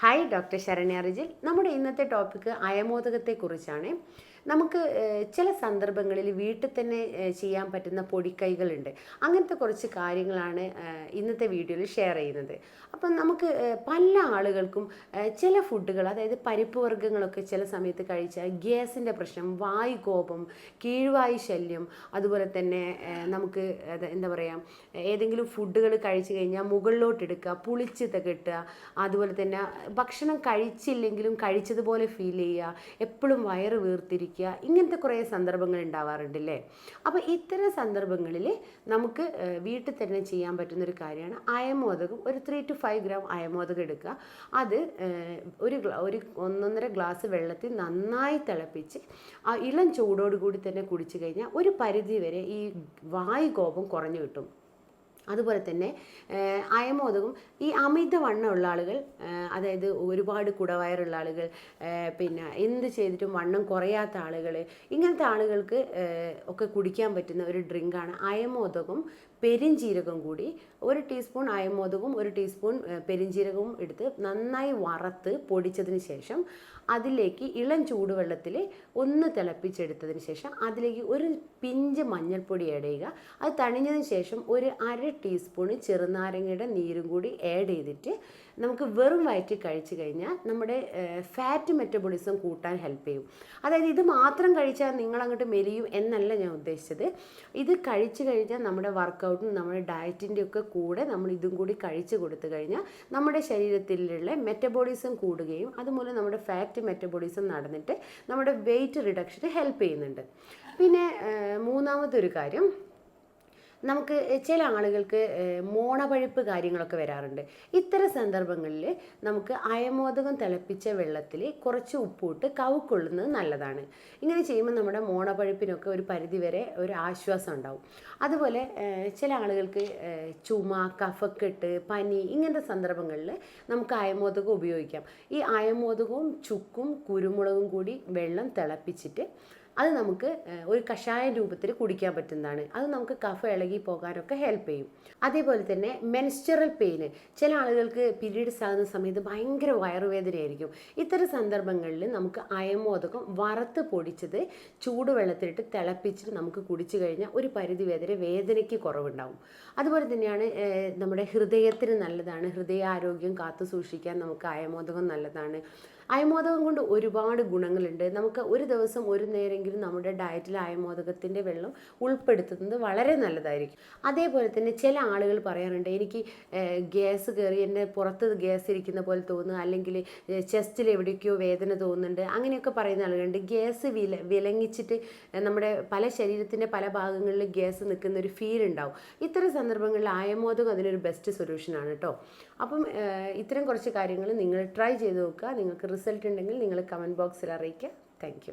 Hi doctor Saranya Rijil നമ്മുടെ ഇന്നത്തെ topic അയമോദകത്തെക്കുറിച്ചാണ്. നമുക്ക് ചില സന്ദർഭങ്ങളിൽ വീട്ടിൽ തന്നെ ചെയ്യാൻ പറ്റുന്ന പൊടിക്കൈകളുണ്ട്. അങ്ങനത്തെ കുറച്ച് കാര്യങ്ങളാണ് ഇന്നത്തെ വീഡിയോയിൽ ഷെയർ ചെയ്യുന്നത്. അപ്പം നമുക്ക് പല ആളുകൾക്കും ചില ഫുഡുകൾ അതായത് പരിപ്പ് വർഗങ്ങളൊക്കെ ചില സമയത്ത് കഴിച്ചാൽ ഗ്യാസിന്റെ പ്രശ്നം വായു കോപം കീഴ്വായു ശല്യം അതുപോലെ തന്നെ നമുക്ക് എന്താ പറയുക ഏതെങ്കിലും ഫുഡുകൾ കഴിച്ചു കഴിഞ്ഞാൽ മുകളിലോട്ട് എടുക്കുക പുളിച്ച് കെട്ടുക അതുപോലെ തന്നെ ഭക്ഷണം കഴിച്ചില്ലെങ്കിലും കഴിച്ചതുപോലെ ഫീൽ ചെയ്യുക എപ്പോഴും വയറ് വീർത്തിരിക്കുക ഇങ്ങനത്തെ കുറേ സന്ദർഭങ്ങൾ ഉണ്ടാവാറുണ്ടല്ലേ? അപ്പോൾ ഇത്തരം സന്ദർഭങ്ങളിൽ നമുക്ക് വീട്ടിൽ തന്നെ ചെയ്യാൻ പറ്റുന്ന ഒരു കാര്യമാണ് അയമോദകം. ഒരു ത്രീ ടു ഫൈവ് ഗ്രാം അയമോദകം എടുക്കുക. അത് ഒരു ഒരു ഒന്നൊന്നര ഗ്ലാസ് വെള്ളത്തിൽ നന്നായി തിളപ്പിച്ച് ആ ഇളം ചൂടോടുകൂടി തന്നെ കുടിച്ചു കഴിഞ്ഞാൽ ഒരു പരിധി വരെ ഈ വായു കോപം കുറഞ്ഞു കിട്ടും. അതുപോലെ തന്നെ അയമോദകം ഈ അമിതവണ്ണമുള്ള ആളുകൾ അതായത് ഒരുപാട് കുടവയറുള്ള ആളുകൾ പിന്നെ എന്ത് ചെയ്തിട്ടും വണ്ണം കുറയാത്ത ആളുകൾ ഇങ്ങനത്തെ ആളുകൾക്ക് ഒക്കെ കുടിക്കാൻ പറ്റുന്ന ഒരു ഡ്രിങ്കാണ് അയമോദകം പെരിഞ്ജീരകം കൂടി. ഒരു ടീസ്പൂൺ അയമോദകവും ഒരു ടീസ്പൂൺ പെരിഞ്ജീരകവും എടുത്ത് നന്നായി വറുത്ത് പൊടിച്ചതിന് ശേഷം അതിലേക്ക് ഇളം ചൂടുവെള്ളത്തിൽ ഒന്ന് തിളപ്പിച്ചെടുത്തതിന് ശേഷം അതിലേക്ക് ഒരു പിഞ്ച് മഞ്ഞൾപ്പൊടി ഇടയുക. അത് തണിഞ്ഞതിന് ശേഷം ഒരു അര ടീസ്പൂൺ ചെറുനാരങ്ങയുടെ നീരും കൂടി ആഡ് ചെയ്തിട്ട് നമുക്ക് വെറും വയറ്റിൽ കഴിച്ചു കഴിഞ്ഞാൽ നമ്മുടെ ഫാറ്റ് മെറ്റബോളിസം കൂട്ടാൻ ഹെൽപ്പ് ചെയ്യും. അതായത് ഇത് മാത്രം കഴിച്ചാൽ നിങ്ങൾ അങ്ങോട്ട് മെലിയും എന്നല്ല ഞാൻ ഉദ്ദേശിച്ചത്. ഇത് കഴിച്ചു കഴിഞ്ഞാൽ നമ്മുടെ വർക്കൗട്ടും നമ്മുടെ ഡയറ്റിന്റെ ഒക്കെ കൂടെ നമ്മൾ ഇതും കൂടി കഴിച്ചു കൊടുത്തു കഴിഞ്ഞാൽ നമ്മുടെ ശരീരത്തിലുള്ള മെറ്റബോളിസം കൂടുകയും അതുമൂലം നമ്മുടെ ഫാറ്റ് മെറ്റബോളിസം നടന്നിട്ട് നമ്മുടെ വെയിറ്റ് റിഡക്ഷന് ഹെൽപ്പ് ചെയ്യുന്നുണ്ട്. പിന്നെ മൂന്നാമത്തെ ഒരു കാര്യം നമുക്ക് ചില ആളുകൾക്ക് മോണപഴുപ്പ് കാര്യങ്ങളൊക്കെ വരാറുണ്ട്. ഇത്തരം സന്ദർഭങ്ങളിൽ നമുക്ക് അയമോദകം തിളപ്പിച്ച വെള്ളത്തിൽ കുറച്ച് ഉപ്പിട്ട് കവുക്കൊള്ളുന്നത് നല്ലതാണ്. ഇങ്ങനെ ചെയ്യുമ്പോൾ നമ്മുടെ മോണപഴുപ്പിനൊക്കെ ഒരു പരിധിവരെ ഒരു ആശ്വാസം ഉണ്ടാവും. അതുപോലെ ചില ആളുകൾക്ക് ചുമ കഫക്കെട്ട് പനി ഇങ്ങനത്തെ സന്ദർഭങ്ങളിൽ നമുക്ക് അയമോദകം ഉപയോഗിക്കാം. ഈ അയമോദകവും ചുക്കും കുരുമുളകും കൂടി വെള്ളം തിളപ്പിച്ചിട്ട് അത് നമുക്ക് ഒരു കഷായ രൂപത്തിൽ കുടിക്കാൻ പറ്റുന്നതാണ്. അത് നമുക്ക് കഫ ഇളകി പോകാനൊക്കെ ഹെൽപ്പ് ചെയ്യും. അതേപോലെ തന്നെ മെൻസ്ട്രൽ പെയിന് ചില ആളുകൾക്ക് പീരീഡ്സ് ആകുന്ന സമയത്ത് ഭയങ്കര വയറുവേദനയായിരിക്കും. ഇത്തരം സന്ദർഭങ്ങളിൽ നമുക്ക് അയമോദകം വറുത്ത് പൊടിച്ചത് ചൂടുവെള്ളത്തിലിട്ട് തിളപ്പിച്ചിട്ട് നമുക്ക് കുടിച്ചു കഴിഞ്ഞാൽ ഒരു പരിധി വരെ വേദനയ്ക്ക് കുറവുണ്ടാവും. അതുപോലെ തന്നെയാണ് നമ്മുടെ ഹൃദയത്തിന് നല്ലതാണ്. ഹൃദയാരോഗ്യം കാത്തു സൂക്ഷിക്കാൻ നമുക്ക് അയമോദകം നല്ലതാണ്. അയമോദകം കൊണ്ട് ഒരുപാട് ഗുണങ്ങളുണ്ട്. നമുക്ക് ഒരു ദിവസം ഒരു നേരെങ്കിലും നമ്മുടെ ഡയറ്റിൽ അയമോദകത്തിന്റെ വെള്ളം ഉൾപ്പെടുത്തുന്നത് വളരെ നല്ലതായിരിക്കും. അതേപോലെ തന്നെ ചില ആളുകൾ പറയാറുണ്ട് എനിക്ക് ഗ്യാസ് കയറി എന്റെ പുറത്ത് ഗ്യാസ് ഇരിക്കുന്ന പോലെ തോന്നുക അല്ലെങ്കിൽ ചെസ്റ്റിൽ എവിടേക്കോ വേദന തോന്നുന്നുണ്ട് അങ്ങനെയൊക്കെ പറയുന്ന ആളുകളുണ്ട്. ഗ്യാസ് വില വിലങ്ങിച്ചിട്ട് നമ്മുടെ പല ശരീരത്തിന്റെ പല ഭാഗങ്ങളിൽ ഗ്യാസ് നിൽക്കുന്ന ഒരു ഫീൽ ഉണ്ടാവും. ഇത്തരം സന്ദർഭങ്ങളിൽ ആയമോദകം അതിനൊരു ബെസ്റ്റ് സൊല്യൂഷനാണ് കേട്ടോ അപ്പം ഇത്തരം കുറച്ച് കാര്യങ്ങൾ നിങ്ങൾ ട്രൈ ചെയ്ത് നോക്കുക. നിങ്ങൾക്ക് റിസൾട്ട് ഉണ്ടെങ്കിൽ നിങ്ങൾ കമന്റ് ബോക്സിൽ അറിയിക്കുക. താങ്ക്